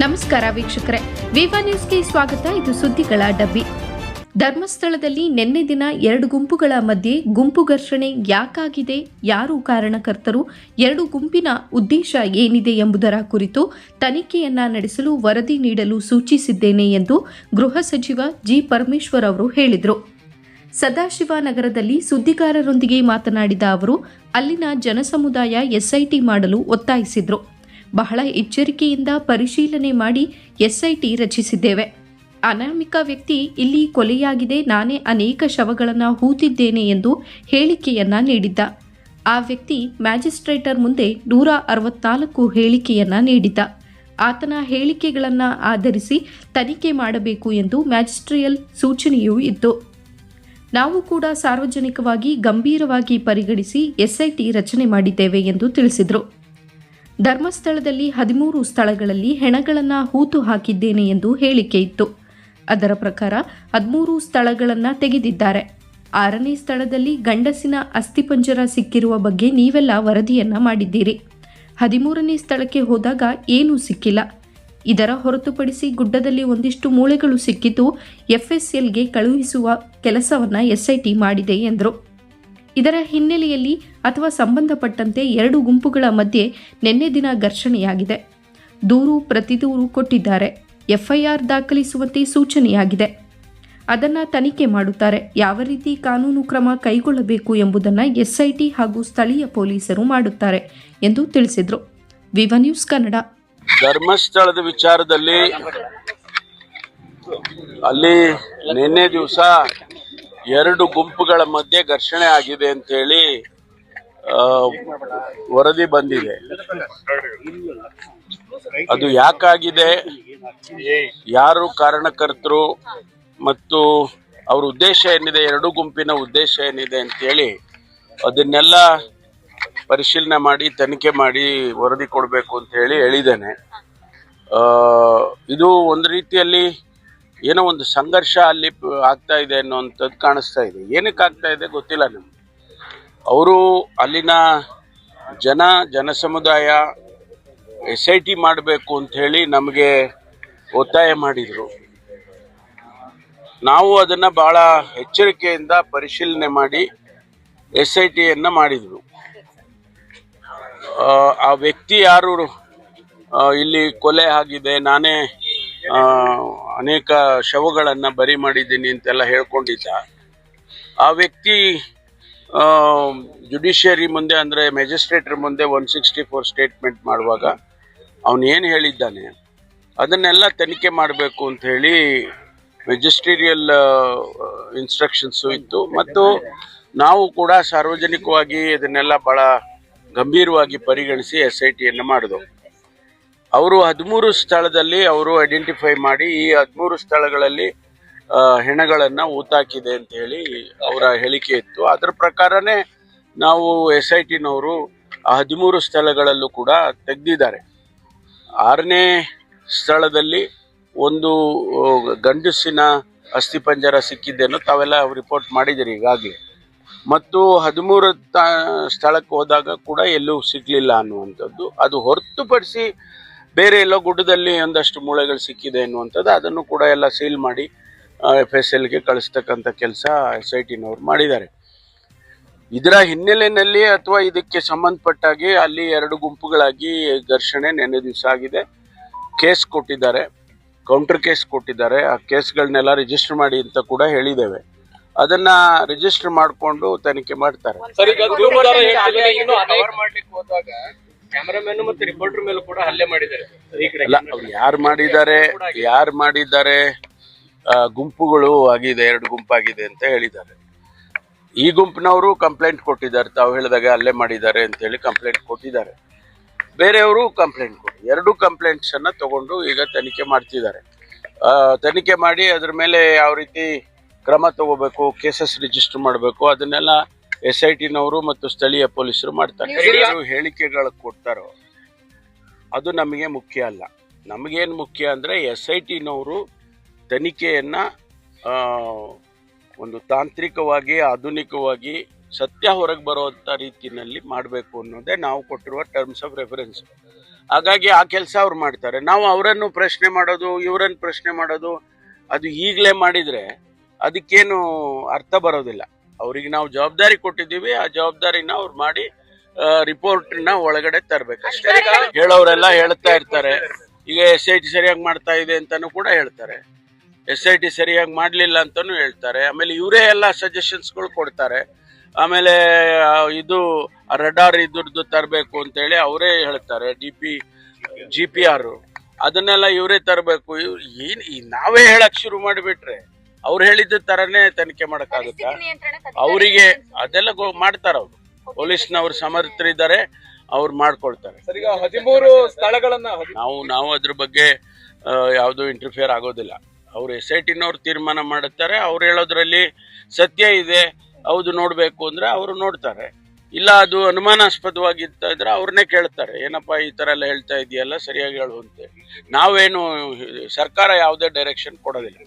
ನಮಸ್ಕಾರ ವೀಕ್ಷಕರೇ. ವಿವಾ ನ್ಯೂಸ್ಗೆ ಸ್ವಾಗತ. ಇದು ಸುದ್ದಿಗಳ ಡಬ್ಬಿ. ಧರ್ಮಸ್ಥಳದಲ್ಲಿ ನಿನ್ನೆ ದಿನ ಎರಡು ಗುಂಪುಗಳ ಮಧ್ಯೆ ಗುಂಪು ಘರ್ಷಣೆ ಯಾಕಾಗಿದೆ? ಯಾರು ಕಾರಣಕರ್ತರು? ಎರಡು ಗುಂಪಿನ ಉದ್ದೇಶ ಏನಿದೆ ಎಂಬುದರ ಕುರಿತು ತನಿಖೆಯನ್ನ ನಡೆಸಲು ವರದಿ ನೀಡಲು ಸೂಚಿಸಿದ್ದೇನೆ ಎಂದು ಗೃಹ ಸಚಿವ ಜಿ. ಪರಮೇಶ್ವರ್ ಅವರು ಹೇಳಿದರು. ಸದಾಶಿವನಗರದಲ್ಲಿ ಸುದ್ದಿಗಾರರೊಂದಿಗೆ ಮಾತನಾಡಿದ ಅವರು, ಅಲ್ಲಿನ ಜನಸಮುದಾಯ ಎಸ್ಐಟಿ ಮಾಡಲು ಒತ್ತಾಯಿಸಿದ್ರು. ಬಹಳ ಎಚ್ಚರಿಕೆಯಿಂದ ಪರಿಶೀಲನೆ ಮಾಡಿ ಎಸ್ಐಟಿ ರಚಿಸಿದ್ದೇವೆ. ಅನಾಮಿಕ ವ್ಯಕ್ತಿ ಇಲ್ಲಿ ಕೊಲೆಯಾಗಿದೆ, ನಾನೇ ಅನೇಕ ಶವಗಳನ್ನು ಹೂತಿದ್ದೇನೆ ಎಂದು ಹೇಳಿಕೆಯನ್ನ ನೀಡಿದ್ದ. ಆ ವ್ಯಕ್ತಿ ಮ್ಯಾಜಿಸ್ಟ್ರೇಟರ್ ಮುಂದೆ ನೂರ ಅರವತ್ನಾಲ್ಕು ಹೇಳಿಕೆಯನ್ನ ನೀಡಿದ್ದ. ಆತನ ಹೇಳಿಕೆಗಳನ್ನು ಆಧರಿಸಿ ತನಿಖೆ ಮಾಡಬೇಕು ಎಂದು ಮ್ಯಾಜಿಸ್ಟ್ರಿಯಲ್ ಸೂಚನೆಯೂ ಇತ್ತು. ನಾವು ಕೂಡ ಸಾರ್ವಜನಿಕವಾಗಿ ಗಂಭೀರವಾಗಿ ಪರಿಗಣಿಸಿ ಎಸ್ಐಟಿ ರಚನೆ ಮಾಡಿದ್ದೇವೆ ಎಂದು ತಿಳಿಸಿದರು. ಧರ್ಮಸ್ಥಳದಲ್ಲಿ ಹದಿಮೂರು ಸ್ಥಳಗಳಲ್ಲಿ ಹೆಣಗಳನ್ನು ಹೂತು ಹಾಕಿದ್ದೇನೆ ಎಂದು ಹೇಳಿಕೆ ಇತ್ತು. ಅದರ ಪ್ರಕಾರ ಹದಿಮೂರು ಸ್ಥಳಗಳನ್ನು ತೆಗೆದಿದ್ದಾರೆ. ಆರನೇ ಸ್ಥಳದಲ್ಲಿ ಗಂಡಸಿನ ಅಸ್ಥಿಪಂಜರ ಸಿಕ್ಕಿರುವ ಬಗ್ಗೆ ನೀವೆಲ್ಲ ವರದಿಯನ್ನ ಮಾಡಿದ್ದೀರಿ. ಹದಿಮೂರನೇ ಸ್ಥಳಕ್ಕೆ ಹೋದಾಗ ಏನೂ ಸಿಕ್ಕಿಲ್ಲ. ಇದರ ಹೊರತುಪಡಿಸಿ ಗುಡ್ಡದಲ್ಲಿ ಒಂದಿಷ್ಟು ಮೂಳೆಗಳು ಸಿಕ್ಕಿದ್ದು ಎಫ್ಎಸ್ಎಲ್ಗೆ ಕಳುಹಿಸುವ ಕೆಲಸವನ್ನು ಎಸ್ಐಟಿ ಮಾಡಿದೆ ಎಂದರು. ಇದರ ಹಿನ್ನೆಲೆಯಲ್ಲಿ ಅಥವಾ ಸಂಬಂಧಪಟ್ಟಂತೆ ಎರಡು ಗುಂಪುಗಳ ಮಧ್ಯೆ ನಿನ್ನೆ ದಿನ ಘರ್ಷಣೆಯಾಗಿದೆ. ದೂರು, ಪ್ರತಿದೂರು ಕೊಟ್ಟಿದ್ದಾರೆ. ಎಫ್ಐಆರ್ ದಾಖಲಿಸುವಂತೆ ಸೂಚನೆಯಾಗಿದೆ. ಅದನ್ನು ತನಿಖೆ ಮಾಡುತ್ತಾರೆ. ಯಾವ ರೀತಿ ಕಾನೂನು ಕ್ರಮ ಕೈಗೊಳ್ಳಬೇಕು ಎಂಬುದನ್ನು ಎಸ್ಐಟಿ ಹಾಗೂ ಸ್ಥಳೀಯ ಪೊಲೀಸರು ಮಾಡುತ್ತಾರೆ ಎಂದು ತಿಳಿಸಿದರು. ವಿವ ನ್ಯೂಸ್ ಕನ್ನಡ. ಧರ್ಮಸ್ಥಳದ ವಿಚಾರದಲ್ಲಿ ಅಲ್ಲಿ ನಿನ್ನೆ ದಿವಸ ಎರಡು ಗುಂಪುಗಳ ಮಧ್ಯೆ ಘರ್ಷಣೆ ಆಗಿದೆ ಅಂತ ಹೇಳಿ ವರದಿ ಬಂದಿದೆ. ಅದು ಯಾಕಾಗಿದೆ? ಯಾರು ಕಾರಣಕರ್ತರು ಮತ್ತು ಅವ್ರ ಉದ್ದೇಶ ಏನಿದೆ? ಎರಡು ಗುಂಪಿನ ಉದ್ದೇಶ ಏನಿದೆ ಅಂತೇಳಿ ಅದನ್ನೆಲ್ಲ ಪರಿಶೀಲನೆ ಮಾಡಿ, ತನಿಖೆ ಮಾಡಿ ವರದಿ ಕೊಡಬೇಕು ಅಂತ ಹೇಳಿ ಹೇಳಿದ್ದೇನೆ ಇದು ಒಂದು ರೀತಿಯಲ್ಲಿ ಏನೋ ಒಂದು ಸಂಘರ್ಷ ಅಲ್ಲಿ ಆಗ್ತಾ ಇದೆ ಅನ್ನೋಂಥದ್ದು ಕಾಣಿಸ್ತಾ ಇದೆ. ಏನಕ್ಕೆ ಆಗ್ತಾ ಇದೆ ಗೊತ್ತಿಲ್ಲ ನಮ್ಗೆ. ಅವರು ಅಲ್ಲಿನ ಜನ, ಜನಸಮುದಾಯ ಎಸ್ ಐ ಟಿ ಮಾಡಬೇಕು ಅಂತ ಹೇಳಿ ನಮಗೆ ಒತ್ತಾಯ ಮಾಡಿದರು. ನಾವು ಅದನ್ನು ಭಾಳ ಎಚ್ಚರಿಕೆಯಿಂದ ಪರಿಶೀಲನೆ ಮಾಡಿ ಎಸ್ ಐ ಟಿಯನ್ನು ಮಾಡಿದರು. ಆ ವ್ಯಕ್ತಿ ಯಾರು? ಇಲ್ಲಿ ಕೊಲೆ ಆಗಿದೆ, ನಾನೇ ಅನೇಕ ಶವಗಳನ್ನು ಬರಿ ಮಾಡಿದ್ದೀನಿ ಅಂತೆಲ್ಲ ಹೇಳ್ಕೊಂಡಿದ್ದ. ಆ ವ್ಯಕ್ತಿ ಜುಡಿಷಿಯರಿ ಮುಂದೆ ಅಂದರೆ ಮೆಜಿಸ್ಟ್ರೇಟರ್ ಮುಂದೆ ಒನ್ ಸಿಕ್ಸ್ಟಿ ಫೋರ್ ಸ್ಟೇಟ್ಮೆಂಟ್ ಮಾಡುವಾಗ ಅವನು ಏನು ಹೇಳಿದ್ದಾನೆ, ಅದನ್ನೆಲ್ಲ ತನಿಖೆ ಮಾಡಬೇಕು ಅಂತ ಹೇಳಿ ಮೆಜಿಸ್ಟ್ರೇರಿಯಲ್ ಇನ್ಸ್ಟ್ರಕ್ಷನ್ಸು ಇತ್ತು. ಮತ್ತು ನಾವು ಕೂಡ ಸಾರ್ವಜನಿಕವಾಗಿ ಇದನ್ನೆಲ್ಲ ಭಾಳ ಗಂಭೀರವಾಗಿ ಪರಿಗಣಿಸಿ ಎಸ್ ಐ ಟಿಯನ್ನು ಮಾಡಿದೆವು. ಅವರು ಹದಿಮೂರು ಸ್ಥಳದಲ್ಲಿ ಅವರು ಐಡೆಂಟಿಫೈ ಮಾಡಿ ಈ ಹದಿಮೂರು ಸ್ಥಳಗಳಲ್ಲಿ ಹೆಣಗಳನ್ನು ಊತಾಕಿದೆ ಅಂತ ಹೇಳಿ ಅವರ ಹೇಳಿಕೆ ಇತ್ತು. ಅದರ ಪ್ರಕಾರನೇ ನಾವು ಎಸ್ ಐ ಟಿನವರು ಹದಿಮೂರು ಸ್ಥಳಗಳಲ್ಲೂ ಕೂಡ ತೆಗೆದಿದ್ದಾರೆ. ಆರನೇ ಸ್ಥಳದಲ್ಲಿ ಒಂದು ಗಂಡಸಿನ ಗಂಡಸಿನ ಅಸ್ಥಿಪಂಜರ ಸಿಕ್ಕಿದ್ದೇನೋ ತಾವೆಲ್ಲ ರಿಪೋರ್ಟ್ ಮಾಡಿದ್ದೀರಿ ಈಗಾಗಲೇ. ಮತ್ತು ಹದಿಮೂರು ತ, ಸ್ಥಳಕ್ಕೆ ಹೋದಾಗ ಕೂಡ ಎಲ್ಲೂ ಸಿಗಲಿಲ್ಲ ಅನ್ನುವಂಥದ್ದು. ಅದು ಹೊರತುಪಡಿಸಿ ಬೇರೆ ಎಲ್ಲೋ ಗುಡ್ಡದಲ್ಲಿ ಒಂದಷ್ಟು ಮೂಳೆಗಳು ಸಿಕ್ಕಿದೆ ಅನ್ನುವಂಥದ್ದು. ಅದನ್ನು ಕೂಡ ಎಲ್ಲ ಸೀಲ್ ಮಾಡಿ ಎಫ್ ಎಸ್ ಎಲ್ಗೆ ಕಳಿಸ್ತಕ್ಕಂಥ ಕೆಲಸ ಎಸ್ ಐ ಟಿನವ್ರು ಮಾಡಿದ್ದಾರೆ. ಇದರ ಹಿನ್ನೆಲೆಯಲ್ಲಿ ಅಥವಾ ಇದಕ್ಕೆ ಸಂಬಂಧಪಟ್ಟಾಗಿ ಅಲ್ಲಿ ಎರಡು ಗುಂಪುಗಳಾಗಿ ಘರ್ಷಣೆ ನೆನ್ನೆ ದಿವಸ ಆಗಿದೆ. ಕೇಸ್ ಕೊಟ್ಟಿದ್ದಾರೆ ಕೌಂಟರ್ ಕೇಸ್ ಕೊಟ್ಟಿದ್ದಾರೆ. ಆ ಕೇಸ್ಗಳನ್ನೆಲ್ಲ ರಿಜಿಸ್ಟರ್ ಮಾಡಿ ಅಂತ ಕೂಡ ಹೇಳಿದ್ದೇವೆ. ಅದನ್ನ ರಿಜಿಸ್ಟರ್ ಮಾಡಿಕೊಂಡು ತನಿಖೆ ಮಾಡ್ತಾರೆ. ಸರ್ ಈಗ ದೂರುದಾರ ಹೇಳ್ತಿದ್ದಾರೆ ಇನ್ನು ಕವರ್ ಮಾಡ್ಲಿಕ್ಕೆ ಹೋದಾಗ ಕ್ಯಾಮರಾಮನ್ ಮತ್ತೆ ರಿಪೋರ್ಟರ್ ಮೇಲೂ ಕೂಡ ಹಲ್ಲೆ ಮಾಡಿದ್ದಾರೆ. ಈ ಕಡೆ ಅಲ್ಲ ಅವ್ರು ಯಾರು ಮಾಡಿದ್ದಾರೆ? ಯಾರು ಮಾಡಿದ್ದಾರೆ? ಗುಂಪುಗಳು ಆಗಿದೆ ಎರಡು ಗುಂಪಾಗಿದೆ ಅಂತ ಹೇಳಿದ್ದಾರೆ. ಈ ಗುಂಪಿನವರು ಕಂಪ್ಲೇಂಟ್ ಕೊಟ್ಟಿದ್ದಾರೆ. ತಾವು ಹೇಳಿದಾಗ ಅಲ್ಲೇ ಮಾಡಿದ್ದಾರೆ ಅಂತ ಹೇಳಿ ಕಂಪ್ಲೇಂಟ್ ಕೊಟ್ಟಿದ್ದಾರೆ. ಬೇರೆಯವರು ಕಂಪ್ಲೇಂಟ್ ಕೊಟ್ಟು ಎರಡು ಕಂಪ್ಲೇಂಟ್ಸ್ ಅನ್ನ ತಗೊಂಡು ಈಗ ತನಿಖೆ ಮಾಡ್ತಿದ್ದಾರೆ. ತನಿಖೆ ಮಾಡಿ ಅದ್ರ ಮೇಲೆ ಯಾವ ರೀತಿ ಕ್ರಮ ತಗೋಬೇಕು ಕೇಸಸ್ ರಿಜಿಸ್ಟರ್ ಮಾಡಬೇಕು ಅದನ್ನೆಲ್ಲ ಎಸ್ ಐ ಟಿನವರು ಮತ್ತು ಸ್ಥಳೀಯ ಪೊಲೀಸರು ಮಾಡ್ತಾರೆ. ಯಾರು ಹೇಳಿಕೆಗಳು ಕೊಡ್ತಾರೋ ಅದು ನಮಗೆ ಮುಖ್ಯ ಅಲ್ಲ. ನಮಗೇನು ಮುಖ್ಯ ಅಂದರೆ ಎಸ್ ಐ ಟಿನವರು ತನಿಖೆಯನ್ನು ಒಂದು ತಾಂತ್ರಿಕವಾಗಿ ಆಧುನಿಕವಾಗಿ ಸತ್ಯ ಹೊರಗೆ ಬರುವಂಥ ರೀತಿಯಲ್ಲಿ ಮಾಡಬೇಕು ಅನ್ನೋದೇ ನಾವು ಕೊಟ್ಟಿರುವ ಟರ್ಮ್ಸ್ ಆಫ್ ರೆಫರೆನ್ಸ್ ಹಾಗಾಗಿ ಆ ಕೆಲಸ ಅವ್ರು ಮಾಡ್ತಾರೆ. ನಾವು ಅವರನ್ನು ಪ್ರಶ್ನೆ ಮಾಡೋದು ಇವರನ್ನು ಪ್ರಶ್ನೆ ಮಾಡೋದು ಅದು ಈಗಲೇ ಮಾಡಿದರೆ ಅದಕ್ಕೇನು ಅರ್ಥ ಬರೋದಿಲ್ಲ. ಅವರಿಗೆ ನಾವು ಜವಾಬ್ದಾರಿ ಕೊಟ್ಟಿದ್ದೀವಿ ಆ ಜವಾಬ್ದಾರಿನ ಅವ್ರು ಮಾಡಿ ರಿಪೋರ್ಟ್ನ ಒಳಗಡೆ ತರಬೇಕಷ್ಟೇ ಹೇಳೋರೆಲ್ಲ ಹೇಳ್ತಾ ಇರ್ತಾರೆ. ಈಗ ಎಸ್ ಐ ಟಿ ಸರಿಯಾಗಿ ಮಾಡ್ತಾ ಇದೆ ಅಂತಾನು ಕೂಡ ಹೇಳ್ತಾರೆ. ಎಸ್ ಐ ಟಿ ಸರಿಯಾಗಿ ಮಾಡಲಿಲ್ಲ ಅಂತಾನು ಹೇಳ್ತಾರೆ. ಆಮೇಲೆ ಇವರೇ ಎಲ್ಲ ಸಜೆಷನ್ಸ್ಗಳು ಕೊಡ್ತಾರೆ. ಆಮೇಲೆ ಇದು ರಡಾರ್ ಇದ್ರದ್ದು ತರಬೇಕು ಅಂತೇಳಿ ಅವರೇ ಹೇಳ್ತಾರೆ D P G P R ಅದನ್ನೆಲ್ಲ ಇವರೇ ತರಬೇಕು. ಏನು ಈ ನಾವೇ ಹೇಳಕ್ ಶುರು ಮಾಡಿಬಿಟ್ರೆ ಅವ್ರು ಹೇಳಿದ ತರನೇ ತನಿಖೆ ಮಾಡೋಕ್ಕಾಗುತ್ತಾ? ಅವರಿಗೆ ಅದೆಲ್ಲ ಗೊ- ಮಾಡ್ತಾರ ಅವ್ರು. ಪೊಲೀಸ್ನವ್ರು ಸಮರ್ಥರಿದ್ದಾರೆ ಅವ್ರು ಮಾಡ್ಕೊಳ್ತಾರೆ. ಹದಿಮೂರು ಸ್ಥಳಗಳನ್ನ ನಾವು ನಾವು ಅದ್ರ ಬಗ್ಗೆ ಯಾವುದು ಇಂಟರ್ಫಿಯರ್ ಆಗೋದಿಲ್ಲ. ಅವ್ರು ಎಸ್ ಐ ಟಿನವ್ರು ತೀರ್ಮಾನ ಮಾಡುತ್ತಾರೆ. ಅವ್ರು ಹೇಳೋದ್ರಲ್ಲಿ ಸತ್ಯ ಇದೆ. ಹೌದು, ನೋಡಬೇಕು ಅಂದ್ರೆ ಅವರು ನೋಡ್ತಾರೆ. ಇಲ್ಲ, ಅದು ಅನುಮಾನಾಸ್ಪದವಾಗಿತ್ತ ಇದ್ರೆ ಅವ್ರನ್ನೇ ಕೇಳ್ತಾರೆ. ಏನಪ್ಪ ಈ ಥರ ಎಲ್ಲ ಹೇಳ್ತಾ ಇದೆಯಲ್ಲ, ಸರಿಯಾಗಿ ಹೇಳು ನಾವೇನು ಸರ್ಕಾರ ಯಾವುದೇ ಡೈರೆಕ್ಷನ್ ಕೊಡೋದಿಲ್ಲ.